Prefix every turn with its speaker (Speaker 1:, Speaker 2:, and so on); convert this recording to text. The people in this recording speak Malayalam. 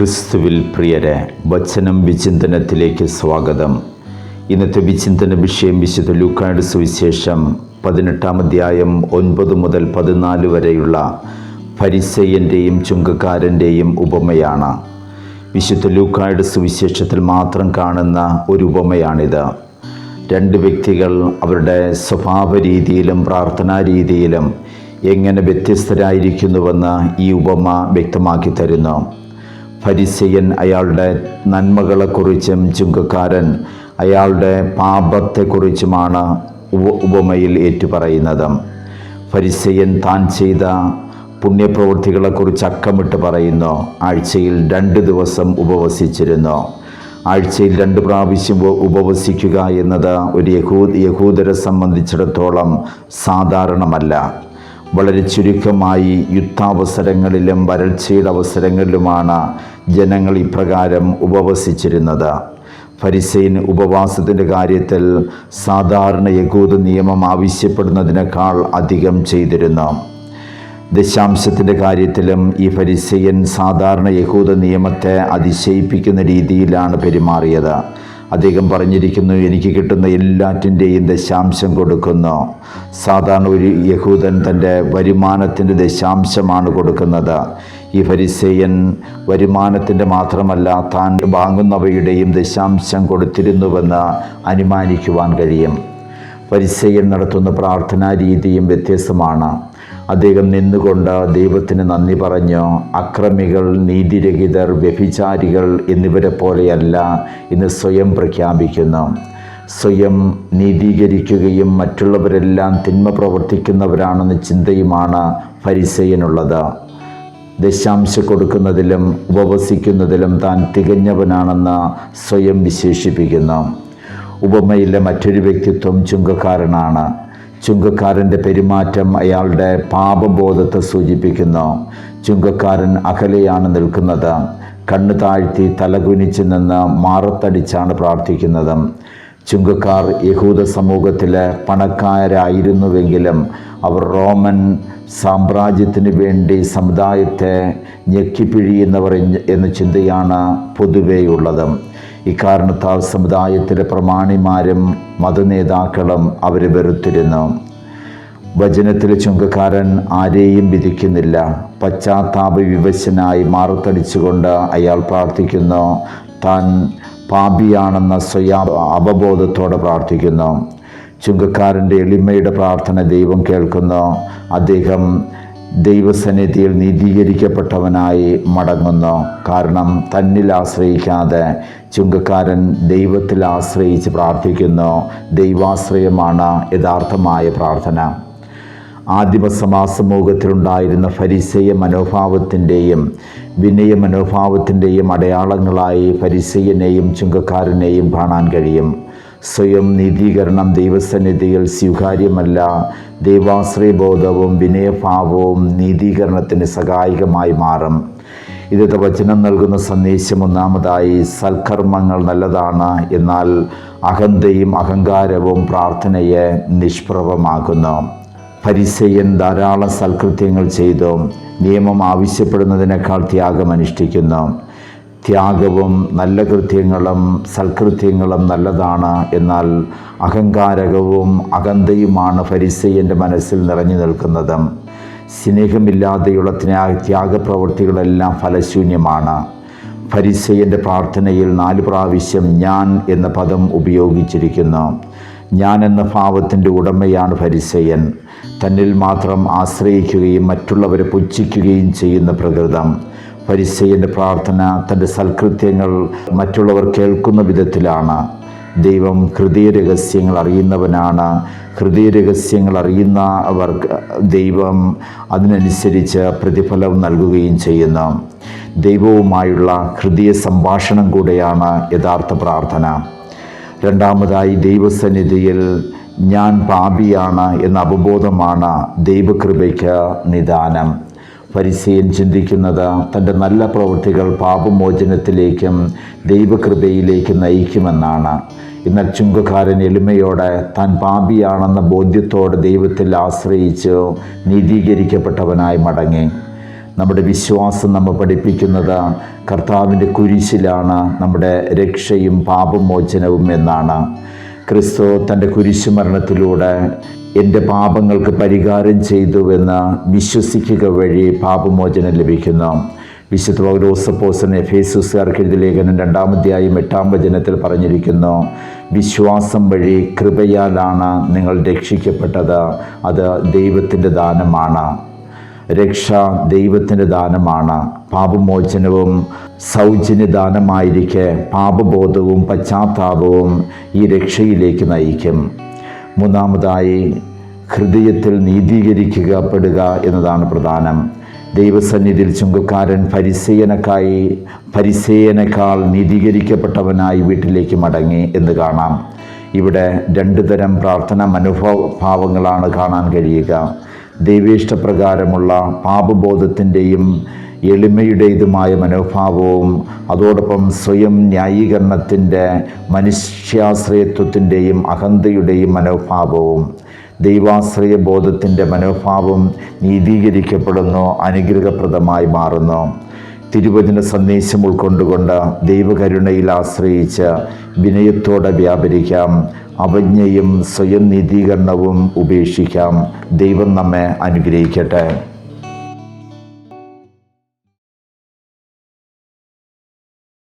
Speaker 1: ക്രിസ്തുവിൽ പ്രിയരെ വചനം വിചിന്തനത്തിലേക്ക് സ്വാഗതം. ഇന്നത്തെ വിചിന്തന വിഷയം വിശുദ്ധ ലൂക്കായുടെ സുവിശേഷം പതിനെട്ടാം അധ്യായം ഒൻപത് മുതൽ പതിനാല് വരെയുള്ള പരിസയ്യന്റെയും ചുങ്കക്കാരന്റെയും ഉപമയാണ്. വിശുദ്ധ ലൂക്കായുടെ സുവിശേഷത്തിൽ മാത്രം കാണുന്ന ഒരു ഉപമയാണിത്. രണ്ട് വ്യക്തികൾ അവരുടെ സ്വഭാവ രീതിയിലും പ്രാർത്ഥനാ രീതിയിലും എങ്ങനെ വ്യത്യസ്തരായിരിക്കുന്നുവെന്ന് ഈ ഉപമ വ്യക്തമാക്കി തരുന്നു. ഫരിസയൻ അയാളുടെ നന്മകളെക്കുറിച്ചും ചുങ്കക്കാരൻ അയാളുടെ പാപത്തെക്കുറിച്ചുമാണ് ഉപ ഉപമയിൽ ഏറ്റുപറയുന്നത്. ഫരിസയൻ താൻ ചെയ്ത പുണ്യപ്രവൃത്തികളെക്കുറിച്ച് അക്കമിട്ട് പറയുന്നു. ആഴ്ചയിൽ രണ്ട് ദിവസം ഉപവസിച്ചിരുന്നു. ആഴ്ചയിൽ രണ്ട് പ്രാവശ്യം ഉപവസിക്കുക എന്നത് ഒരു യഹൂ യഹൂദരെ സംബന്ധിച്ചിടത്തോളം സാധാരണമല്ല. വളരെ ചുരുക്കമായി യുദ്ധാവസരങ്ങളിലും വരൾച്ചയുടെ അവസരങ്ങളിലുമാണ് ജനങ്ങൾ ഇപ്രകാരം ഉപവസിച്ചിരുന്നത്. ഫരിസൈൻ ഉപവാസത്തിന്റെ കാര്യത്തിൽ സാധാരണ യഹൂദ നിയമം ആവശ്യപ്പെടുന്നതിനേക്കാൾ അധികം ചെയ്തിരുന്നു. ദശാംശത്തിന്റെ കാര്യത്തിലും ഈ ഫരിസയൻ സാധാരണ യഹൂദ നിയമത്തെ അതിശയിപ്പിക്കുന്ന രീതിയിലാണ് പെരുമാറിയത്. അദ്ദേഹം പറഞ്ഞിരിക്കുന്നു എനിക്ക് കിട്ടുന്ന എല്ലാറ്റിന്റെയും ദശാംശം കൊടുക്കുന്നു. സാധാരണ ഒരു യഹൂദൻ തന്റെ വരുമാനത്തിന്റെ ദശാംശമാണ് കൊടുക്കുന്നത്. ഈ ഫരിസേയൻ വരുമാനത്തിന്റെ മാത്രമല്ല താൻ വാങ്ങുന്നവയുടെയും ദശാംശം കൊടുത്തിരുന്നുവെന്ന് അനുമാനിക്കുവാൻ കഴിയും. പരിസയൻ നടത്തുന്ന പ്രാർത്ഥനാ രീതിയും വ്യത്യസ്തമാണ്. അദ്ദേഹം നിന്നുകൊണ്ട് ദൈവത്തിന് നന്ദി പറഞ്ഞു. അക്രമികൾ നീതിരഹിതർ വ്യഭിചാരികൾ എന്നിവരെ പോലെയല്ല ഇന്ന് സ്വയം പ്രഖ്യാപിക്കുന്നു. സ്വയം നീതീകരിക്കുകയും മറ്റുള്ളവരെല്ലാം തിന്മ പ്രവർത്തിക്കുന്നവരാണെന്ന ചിന്തയുമാണ് ഫരിസയനുള്ളത്. ദശാംശ കൊടുക്കുന്നതിലും ഉപവസിക്കുന്നതിലും താൻ തികഞ്ഞവനാണെന്ന് സ്വയം വിശേഷിപ്പിക്കുന്നു. ഉപമയിലെ മറ്റൊരു വ്യക്തിത്വം ചുങ്കക്കാരനാണ്. ചുങ്കക്കാരന്റെ പെരുമാറ്റം അയാളുടെ പാപബോധത്തെ സൂചിപ്പിക്കുന്നു. ചുങ്കക്കാരൻ അകലെയാണ് നിൽക്കുന്നത്. കണ്ണു താഴ്ത്തി തലകുനിച്ച് നിന്ന് മാറത്തടിച്ചാണ് പ്രാർത്ഥിക്കുന്നത്. ചുങ്കക്കാർ യഹൂദ സമൂഹത്തിലെ പണക്കാരായിരുന്നുവെങ്കിലും അവർ റോമൻ സാമ്രാജ്യത്തിന് വേണ്ടി സമുദായത്തെ ഞെക്കിപ്പിഴിയുന്നവർ എന്ന് ചിന്തയാണ് പൊതുവെയുള്ളത്. ഇക്കാരണത്താൽ സമുദായത്തിലെ പ്രമാണിമാരും മതനേതാക്കളും അവരെ വെറുത്തിരുന്നു. വചനത്തിലെ ചുങ്കക്കാരൻ ആരെയും വിധിക്കുന്നില്ല. പശ്ചാത്താപ വിവശനായി മാറത്തടിച്ചുകൊണ്ട് അയാൾ പ്രാർത്ഥിക്കുന്നു. താൻ പാപിയാണെന്ന സ്വയം അവബോധത്തോടെ പ്രാർത്ഥിക്കുന്നു. ചുങ്കക്കാരന്റെ എളിമയുടെ പ്രാർത്ഥന ദൈവം കേൾക്കുന്നു. അദ്ദേഹം ദൈവസന്നിധിയിൽ നീതീകരിക്കപ്പെട്ടവനായി മടങ്ങുന്നു. കാരണം തന്നിൽ ആശ്രയിക്കാതെ ചുങ്കക്കാരൻ ദൈവത്തിൽ ആശ്രയിച്ച് പ്രാർത്ഥിക്കുന്നു. ദൈവാശ്രയമാണ് യഥാർത്ഥമായ പ്രാർത്ഥന. ആദിമ സമാസമൂഹത്തിലുണ്ടായിരുന്ന ഫരിസേയ മനോഭാവത്തിന്റെയും വിനയ മനോഭാവത്തിന്റെയും അടയാളങ്ങളായി ഫരിസേയനെയും ചുങ്കക്കാരനെയും കാണാൻ കഴിയും. സ്വയം നീതീകരണം ദൈവസന്നിധിയിൽ സ്വീകാര്യമല്ല. ദൈവാശ്രയബോധവും വിനയഭാവവും നീതീകരണത്തിന് സഹായകമായി മാറും. ഇന്നത്തെ വചനം നൽകുന്ന സന്ദേശം ഒന്നാമതായി സൽക്കർമ്മങ്ങൾ നല്ലതാണ് എന്നാൽ അഹന്തയും അഹങ്കാരവും പ്രാർത്ഥനയെ നിഷ്പ്രഭമാക്കുന്നു. പരിസയൻ ധാരാളം സൽകൃത്യങ്ങൾ ചെയ്തു നിയമം ആവശ്യപ്പെടുന്നതിനേക്കാൾ ത്യാഗം അനുഷ്ഠിക്കുന്നു. ത്യാഗവും നല്ല കൃത്യങ്ങളും സൽകൃത്യങ്ങളും നല്ലതാണ് എന്നാൽ അഹങ്കാരകവും അകന്തയുമാണ് ഫരിസയ്യന്റെ മനസ്സിൽ നിറഞ്ഞു നിൽക്കുന്നത്. സ്നേഹമില്ലാതെയുള്ള ത്യാ ത്യാഗപ്രവൃത്തികളെല്ലാം ഫലശൂന്യമാണ്. ഫരിസയ്യന്റെ പ്രാർത്ഥനയിൽ നാല് പ്രാവശ്യം ഞാൻ എന്ന പദം ഉപയോഗിച്ചിരിക്കുന്നു. ഞാൻ എന്ന ഭാവത്തിന്റെ ഉടമയാണ് ഫരിസയൻ. തന്നിൽ മാത്രം ആശ്രയിക്കുകയും മറ്റുള്ളവരെ പുച്ഛിക്കുകയും ചെയ്യുന്ന പ്രകൃതം. പരിസയന്റെ പ്രാർത്ഥന തന്റെ സൽകൃത്യങ്ങൾ മറ്റുള്ളവർ കേൾക്കുന്ന വിധത്തിലാണ്. ദൈവം ഹൃദയ രഹസ്യങ്ങൾ അറിയുന്നവനാണ്. ഹൃദയ രഹസ്യങ്ങൾ അവർ ദൈവം അതിനനുസരിച്ച് പ്രതിഫലം നൽകുകയും ചെയ്യുന്നു. ദൈവവുമായുള്ള ഹൃദയ സംഭാഷണം കൂടെയാണ് യഥാർത്ഥ പ്രാർത്ഥന. രണ്ടാമതായി ദൈവസന്നിധിയിൽ ഞാൻ പാപിയാണ് എന്ന അവബോധമാണ് ദൈവകൃപയ്ക്ക് നിദാനം. പരിസയൻ ചിന്തിക്കുന്നത് തന്റെ നല്ല പ്രവൃത്തികൾ പാപമോചനത്തിലേക്കും ദൈവകൃപയിലേക്കും നയിക്കുമെന്നാണ്. എന്നാൽ ചുങ്കക്കാരൻ എളിമയോടെ താൻ പാപിയാണെന്ന ബോധ്യത്തോടെ ദൈവത്തിൽ ആശ്രയിച്ച് നീതീകരിക്കപ്പെട്ടവനായി മടങ്ങി. നമ്മുടെ വിശ്വാസം നമ്മൾ പഠിപ്പിക്കുന്നത് കർത്താവിന്റെ കുരിശിലാണ് നമ്മുടെ രക്ഷയും പാപമോചനവും എന്നാണ്. ക്രിസ്തു തന്റെ കുരിശുമരണത്തിലൂടെ എന്റെ പാപങ്ങൾക്ക് പരിഹാരം ചെയ്തുവെന്ന് വിശ്വസിക്കുക വഴി പാപമോചനം ലഭിക്കുന്നു. വിശുദ്ധ പൗലോസപ്പോസൻ എഫേസുകാർക്ക് എഴുതിയ ലേഖനം രണ്ടാമധ്യായും എട്ടാം വചനത്തിൽ പറഞ്ഞിരിക്കുന്നു വിശ്വാസം വഴി കൃപയാലാണ് നിങ്ങൾ രക്ഷിക്കപ്പെട്ടത്. അത് ദൈവത്തിന്റെ ദാനമാണ്. രക്ഷ ദൈവത്തിന്റെ ദാനമാണ്. പാപമോചനവും സൗജന്യ ദാനമായിരിക്കെ പാപബോധവും പശ്ചാത്താപവും ഈ രക്ഷയിലേക്ക് നയിക്കും. മൂന്നാമതായി ഹൃദയത്തിൽ നീതീകരിക്കപ്പെടുക എന്നതാണ് പ്രധാനം. ദൈവസന്നിധിയിൽ ചുങ്കക്കാരൻ പരിസേയനക്കായി പരിസേയനേക്കാൾ നീതീകരിക്കപ്പെട്ടവനായി വീട്ടിലേക്ക് മടങ്ങി എന്ന് കാണാം. ഇവിടെ രണ്ടു തരം പ്രാർത്ഥന മനോഭാവങ്ങളാണ് കാണാൻ കഴിയുക. ദൈവേഷ്ടപ്രകാരമുള്ള പാപബോധത്തിന്റെയും എളിമയുടേതുമായ മനോഭാവവും അതോടൊപ്പം സ്വയം ന്യായീകരണത്തിന്റെ മനുഷ്യാശ്രയത്വത്തിന്റെയും അഹന്തയുടെയും മനോഭാവവും ദൈവാശ്രയ ബോധത്തിന്റെ മനോഭാവം നീതീകരിക്കപ്പെടുന്നു അനുഗ്രഹപ്രദമായി മാറുന്നു. തിരുവചന സന്ദേശം ഉൾക്കൊണ്ടുകൊണ്ട് ദൈവകരുണയിൽ ആശ്രയിച്ച് വിനയത്തോടെ വ്യാപരിക്കാം. അവജ്ഞയും സ്വയം നീതീകരണവും ഉപേക്ഷിക്കാം. ദൈവം നമ്മെ അനുഗ്രഹിക്കട്ടെ.